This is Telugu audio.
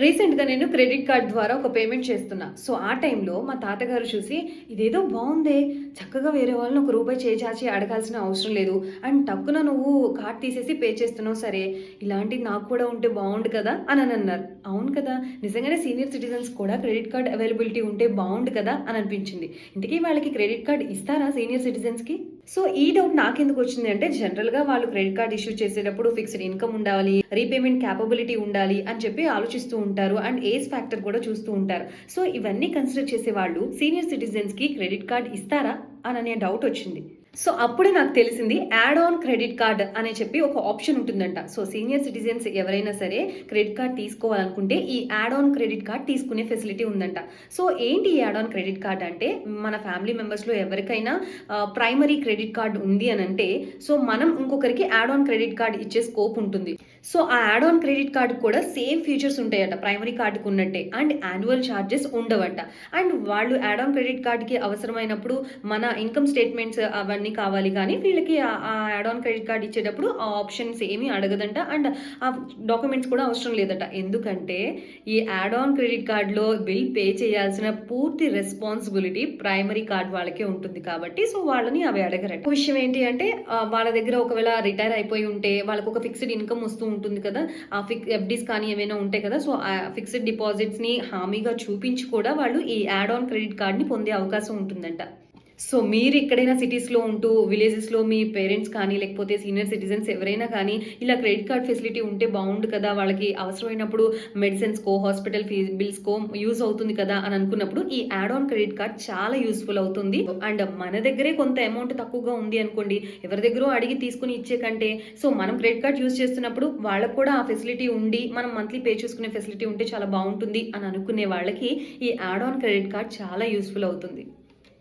రీసెంట్గా నేను క్రెడిట్ కార్డ్ ద్వారా ఒక పేమెంట్ చేస్తున్నా. సో ఆ టైంలో మా తాతగారు చూసి ఇదేదో బాగుందే చక్కగా వేరే వాళ్ళని ఒక రూపాయి చేచాచి అడగాల్సిన అవసరం లేదు. అండ్ టక్కున నువ్వు కార్డ్ తీసేసి పే చేస్తున్నావు సరే. ఇలాంటివి నాకు కూడా ఉంటే బాగుండు కదా? అని అని అన్నారు. అవును కదా. నిజంగానే సీనియర్ సిటిజన్స్ కూడా క్రెడిట్ కార్డ్ అవైలబిలిటీ ఉంటే బాగుండు కదా? అని అనిపించింది. ఇంతకీ వాళ్ళకి క్రెడిట్ కార్డ్ ఇస్తారా సీనియర్ సిటిజన్స్కి? సో ఈ డౌట్ నాకెందుకు వచ్చింది అంటే జనరల్గా వాళ్ళు క్రెడిట్ కార్డ్ ఇష్యూ చేసేటప్పుడు ఫిక్స్డ్ ఇన్కమ్ ఉండాలి రీపేమెంట్ క్యాపబిలిటీ ఉండాలి అని చెప్పి ఆలోచిస్తూ ఉంటారు అండ్ ఏజ్ ఫ్యాక్టర్ కూడా చూస్తూ ఉంటారు. సో ఇవన్నీ కన్సిడర్ చేసే వాళ్ళు సీనియర్ సిటిజన్స్కి క్రెడిట్ కార్డ్ ఇస్తారా? అని అనే డౌట్ వచ్చింది. సో అప్పుడే నాకు తెలిసింది యాడ్ ఆన్ క్రెడిట్ కార్డ్ అని చెప్పి ఒక ఆప్షన్ ఉంటుందంట. సో సీనియర్ సిటిజన్స్ ఎవరైనా సరే క్రెడిట్ కార్డ్ తీసుకోవాలనుకుంటే ఈ యాడ్ ఆన్ క్రెడిట్ కార్డ్ తీసుకునే ఫెసిలిటీ ఉందంట. సో ఏంటి ఈ యాడ్ ఆన్ క్రెడిట్ కార్డ్ అంటే? మన ఫ్యామిలీ మెంబర్స్లో ఎవరికైనా ప్రైమరీ క్రెడిట్ కార్డ్ ఉంది అని అంటే సో మనం ఇంకొకరికి యాడ్ ఆన్ క్రెడిట్ కార్డ్ ఇచ్చే స్కోప్ ఉంటుంది. సో ఆ యాడ్ ఆన్ క్రెడిట్ కార్డ్ కూడా సేమ్ ఫీచర్స్ ఉంటాయట ప్రైమరీ కార్డుకు ఉన్నట్టే. అండ్ యాన్యువల్ ఛార్జెస్ ఉండవట. అండ్ వాళ్ళు యాడ్ ఆన్ క్రెడిట్ కార్డ్కి అవసరమైనప్పుడు మన ఇన్కమ్ స్టేట్మెంట్స్ అవన్నీ కావాలి కానీ వీళ్ళకి ఆ- యాడ్ ఆన్ క్రెడిట్ కార్డ్ ఇచ్చేటప్పుడు ఆ ఆప్షన్స్ ఏమీ అడగదంట. అండ్ ఆ డాక్యుమెంట్స్ కూడా అవసరం లేదట. ఎందుకంటే ఈ యాడ్ ఆన్ క్రెడిట్ కార్డ్లో బిల్ పే చేయాల్సిన పూర్తి రెస్పాన్సిబిలిటీ ప్రైమరీ కార్డ్ వాళ్ళకే ఉంటుంది కాబట్టి సో వాళ్ళని అవి అడగరట. విషయం ఏంటి అంటే వాళ్ళ దగ్గర ఒకవేళ రిటైర్ అయిపోయి ఉంటే వాళ్ళకు ఒక ఫిక్స్డ్ ఇన్కమ్ వస్తూ ఉంటుంది కదా ఆ ఫిక్ ఎఫ్డీస్ కానీ ఏమైనా ఉంటాయి కదా సో ఆ ఫిక్స్డ్ డిపాజిట్స్ని హామీగా చూపించి కూడా వాళ్ళు ఈ యాడ్ ఆన్ క్రెడిట్ కార్డ్ని పొందే అవకాశం ఉంటుందంట. సో మీరు ఎక్కడైనా సిటీస్లో ఉంటూ విలేజెస్లో మీ పేరెంట్స్ కానీ లేకపోతే సీనియర్ సిటిజన్స్ ఎవరైనా కానీ ఇలా క్రెడిట్ కార్డ్ ఫెసిలిటీ ఉంటే బాగుండు కదా వాళ్ళకి అవసరమైనప్పుడు మెడిసిన్స్కో హాస్పిటల్ ఫీ బిల్స్కో యూజ్ అవుతుంది కదా అని అనుకున్నప్పుడు ఈ యాడ్ ఆన్ క్రెడిట్ కార్డ్ చాలా యూస్ఫుల్ అవుతుంది. అండ్ మన దగ్గరే కొంత అమౌంట్ తక్కువగా ఉంది అనుకోండి ఎవరి దగ్గర అడిగి తీసుకుని ఇచ్చే కంటే సో మనం క్రెడిట్ కార్డ్ యూజ్ చేస్తున్నప్పుడు వాళ్ళకు కూడా ఆ ఫెసిలిటీ ఉండి మనం మంత్లీ పే చేసుకునే ఫెసిలిటీ ఉంటే చాలా బాగుంటుంది అని అనుకునే వాళ్ళకి ఈ యాడ్ ఆన్ క్రెడిట్ కార్డ్ చాలా యూస్ఫుల్ అవుతుంది.